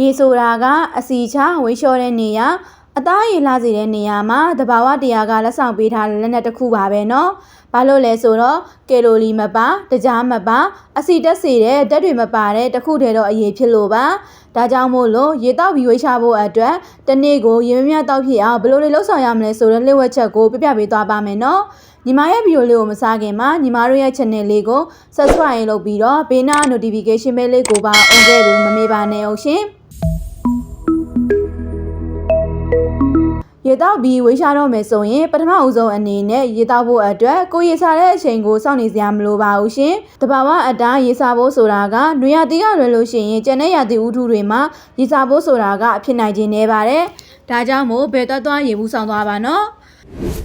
ရေဆိုတာကအစီချဝေးလျှော်တဲ့နေရာအသားရည်လှစေတဲ့နေရာမှာတဘာဝတရားကလက်ဆောင်ပေးထားတဲ့လက်နက်တစ်ခုပါပဲเนาะဘာလို့လဲဆိုတော့ကယ်လိုရီမပါတကြားမပါအစီတက်စေတဲ့ဓာတ်တွေမပါတဲ့တစ်ခုတည်းတော့အရေးဖြစ်လို့ပါဒါကြောင့်မို့လို့ရေတောက်ပြီးဝေးချဖို့အတွက်တစ်နေ့ကိုရေမမြတောက်ဖြစ်အောင်ဘယ်လိုလေးလှုပ်ဆောင်ရမလဲဆိုတဲ့လက်ဝက်ချက်ကိုပြပြပေးသွားပါမယ်เนาะညီမရဲ့ဗီဒီယိုလေးကိုမစားခင်မှာညီမတို့ရဲ့ channel လေးကို subscribe လုပ်ပြီးတော့ဘေးနား notification bell လေးကိုပါ on ခဲ့လို့မမေ့ပါနဲ့အောင်ရှင် ရေတောက်ပြီးဝေးရှာတော့မယ်ဆိုရင်ပထမအဦးဆုံးအနေနဲ့ရေတောက်ဖို့အတွက်ကိုရေစားတဲ့အချိန်ကိုစောင့်နေစရာမလိုပါဘူးရှင်။တဘာဝအတိုင်းရေစားဖို့ဆိုတာကနွေရာသီကလွယ်လို့ရှိရင်ကျန်တဲ့ရာသီဥတုတွေမှာရေစားဖို့ဆိုတာကအဖြစ်နိုင်ခြင်းနေပါတယ်။ဒါကြောင့်မို့ဘယ်တော့သွားရေဘူးဆောင်သွားပါနော်။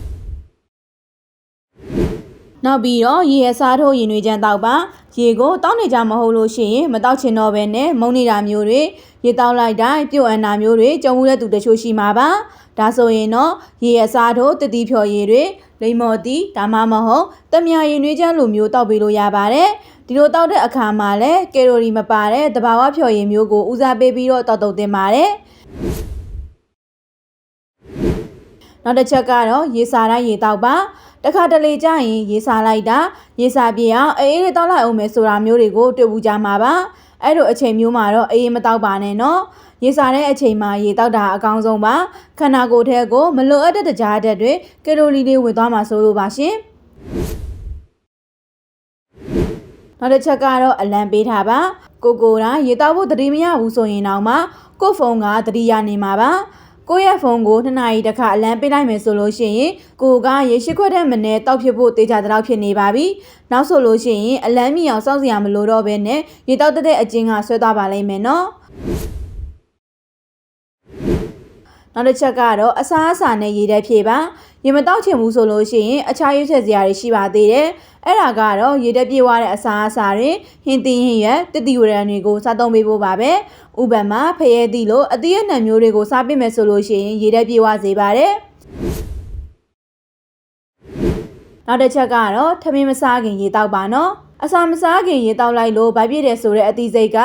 နောက်ပြီးတော့ရေအစားထိုးရင်တွေချမ်းတောက်ပါရေကိုတောက်နေကြမဟုတ်လို့ရှိရင်မတောက်ချင်တော့ဘဲနဲ့မုံနေတာမျိုးတွေရေတောက်လိုက်တိုင်းပြုတ်အန်တာမျိုးတွေကြုံမှုတဲ့သူတချို့ရှိမှာပါဒါဆိုရင်တော့ရေအစားထိုးတတိဖြော်ရည်တွေလိမ္မော်တီဒါမှမဟုတ်တမယာရင်တွေချမ်းလိုမျိုးတောက်ပေးလို့ရပါတယ်ဒီလိုတောက်တဲ့အခါမှာလည်းကယ်လိုရီမပါတဲ့တဘာဝဖြော်ရည်မျိုးကိုဦးစားပေးပြီးတော့တောက်တုံတင်ပါတယ် နောက်တစ်ချက်ကတော့ရေစာတိုင်းရေတောက်ပါတခါတလေကျရင်ရေစာလိုက်တာရေစာပြေအောင်အေးအေးလေးတောက်လိုက်အောင်မယ်ဆိုတာမျိုးတွေကိုတွေ့ဘူးကြမှာပါအဲ့လိုအချိန်မျိုးမှာတော့အေးအေးမတောက်ပါနဲ့နော်ရေစာတဲ့အချိန်မှာရေတောက်တာအကောင်းဆုံးပါခန္ဓာကိုယ်ထဲကိုမလိုအပ်တဲ့တကြားဓာတ်တွေကယ်လိုရီတွေဝင်သွားမှာဆိုလို့ပါရှင်နောက်တစ်ချက်ကတော့အလံပေးထားပါကိုကိုရာရေတောက်ဖို့တတိမရဘူးဆိုရင်တော့မှကို့ဖုန်းကတတိရနေမှာပါ ကိုယ့်ရဲ့ဖုန်းကို2နာရီတစ်ခါအလံပေးလိုက်မယ်ဆိုလို့ရှိရင်ကိုကရေရှိခွက်တဲ့မနဲ့တောက်ဖြစ်ဖို့တေချာတောက်ဖြစ်နေပါပြီ။နောက်ဆိုလို့ရှိရင်အလံမီအောင်စောင့်စရာမလိုတော့ဘဲနဲ့ရေတောက်တဲ့အကျဉ်းကဆွဲသွားပါလိမ့်မယ်နော်။နောက်တစ်ချက်ကတော့အစားအစာနဲ့ရေတက်ဖြည့်ပါ ရေမတောက်ချင်ဘူးဆိုလို့ရှိရင်အခြားရွေးချယ်စရာတွေရှိပါသေးတယ်အဲ့ဒါကတော့ရေတက်ပြေးသွားတဲ့အစားအစာတွေဟင်းသီးဟင်းရွက်တတိဝရံတွေကိုစားသုံးပေးဖို့ပါပဲဥပမာဖရဲသီးလိုအသီးအနှံမျိုးတွေကိုစားပေးမယ်ဆိုလို့ရှိရင်ရေတက်ပြေးသွားစေပါတယ်နောက်တစ်ချက်ကတော့ထမင်းမစားခင်ရေတောက်ပါနော်အစာမစားခင်ရေတောက်လိုက်လို့ဗိုက်ပြည့်တယ်ဆိုတဲ့အသီးစိတ်က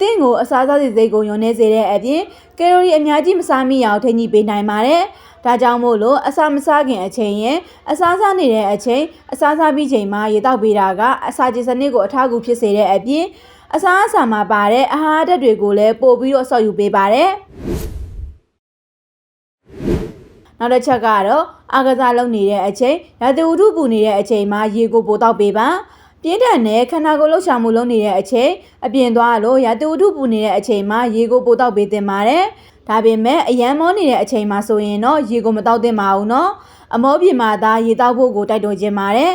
တင့်ကိုအစားစားစိတ်ကိုညွန်နေစေတဲ့အပြင်ကယ်လိုရီအများကြီးမစားမိအောင်ထိန်းညှိပေးနိုင်ပါတယ်။ ဒါကြောင့်မို့လို့အစာမစားခင်အချိန်ရင်အစားစားနေတဲ့အချိန်အစားစားပြီးချိန်မှာရေတောက်ပေးတာကအစာချေစနစ်ကိုအထောက်အကူဖြစ်စေတဲ့အပြင်အစားအစာမှာပါတဲ့အဟာရဓာတ်တွေကိုလည်းပို့ပြီးတော့ဆော့ယူပေးပါတယ်။နောက်တစ်ချက်ကတော့အာကစားလုပ်နေတဲ့အချိန်ရာသီဥတုပူနေတဲ့အချိန်မှာရေကိုပိုတောက်ပေးပါ ပြင်းထန်တဲ့ခန္ဓာကိုယ်လှုပ်ရှားမှုလုပ်နေတဲ့အချိန်အပြင်သွားလို့ရာသီဥတုပူနေတဲ့အချိန်မှာရေကိုပိုတောက်ပေးသင့်ပါတယ်။ဒါပေမဲ့အရန်မောနေတဲ့အချိန်မှာဆိုရင်တော့ရေကိုမတောက်သင့်ပါဘူးနော်။အမောပြင်မှာသာရေတောက်ဖို့ကိုတိုက်တွန်းခြင်းပါတယ်။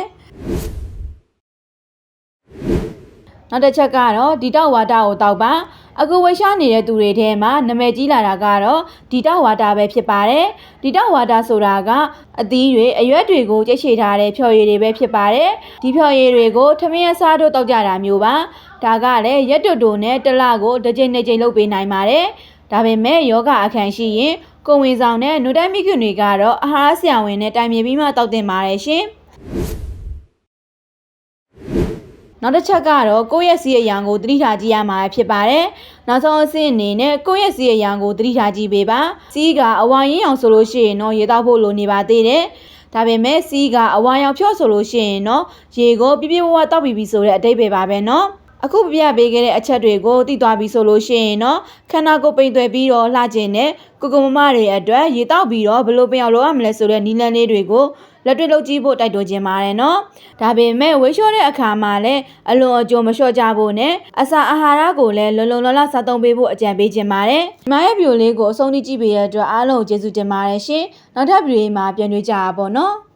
နောက်တစ်ချက်ကတော့ဒီတောက်ဝါတာကိုတောက်ပါ။ အခုဝေရှားနေတဲ့သူတွေထဲမှာနာမည်ကြီးလာတာကတော့ဒီတောက်ဝါတာပဲဖြစ်ပါတယ်ဒီတောက်ဝါတာဆိုတာကအသီးတွေအရွက်တွေကိုကြိတ်ချေထားတဲ့ဖြော်ရည်တွေပဲဖြစ်ပါတယ်ဒီဖြော်ရည်တွေကိုထမင်းအစားတို့တောက်ကြတာမျိုးပါဒါကလည်းရက်တူတူနဲ့တလကိုတစ်ကြိမ်နှစ်ကြိမ်လုပ်ပေးနိုင်ပါတယ်ဒါပေမဲ့ယောဂအခန်းရှိရင်ကိုဝင်ဆောင်နဲ့နုတိုင်းမိခွတွေကတော့အာဟာရဆရာဝန်နဲ့တိုင်ပင်ပြီးမှတောက်တင်ပါတယ်ရှင် နောက်တစ်ချက်ကတော့ကိုယ့်ရဲ့စီးအရံကိုသတိထားကြည့်ရမှာဖြစ်ပါတယ်။နောက်ဆုံးအဆင့်အနေနဲ့ကိုယ့်ရဲ့စီးအရံကိုသတိထားကြည့်ပေးပါ။စီးကအဝါရင်းအောင်ဆိုလို့ရှိရင်တော့ရေတောက်ဖို့လိုနေပါသေးတယ်။ဒါပေမဲ့စီးကအဝါရောင်ဖြော့ဆိုလို့ရှိရင်တော့ရေကိုပြပြဝဝတောက်ပြီးပြီဆိုတဲ့အတိတ်ပဲပါပဲနော်။ အခုပြပြပေးခဲ့တဲ့အချက်တွေကိုသိသွားပြီဆိုလို့ရှိရင်တော့ခန္ဓာကိုယ်ပိန်သွယ်ပြီးတော့လှကျင်တဲ့ကိုကုမမတွေအတွက်ရေတောက်ပြီးတော့ဘယ်လိုပင်အောင်လုပ်ရမလဲဆိုတဲ့နီလန်းလေးတွေကိုလက်တွေ့လုပ်ကြည့်ဖို့တိုက်တွန်းခြင်းပါတယ်နော်။ဒါပေမဲ့ဝေးလျှော့တဲ့အခါမှာလည်းအလွန်အကျွံမလျှော့ကြဖို့နဲ့အစာအာဟာရကိုလည်းလုံလုံလလစားသုံးပေးဖို့အကြံပေးခြင်းပါတယ်။ဒီမရဲ့ဗီဒီယိုလေးကိုအဆုံးထိကြည့်ပေးရတဲ့အတွက်အားလုံးကိုကျေးဇူးတင်ပါတယ်ရှင်။နောက်ထပ်ဗီဒီယိုမှာပြန်တွေ့ကြပါပေါ့နော်။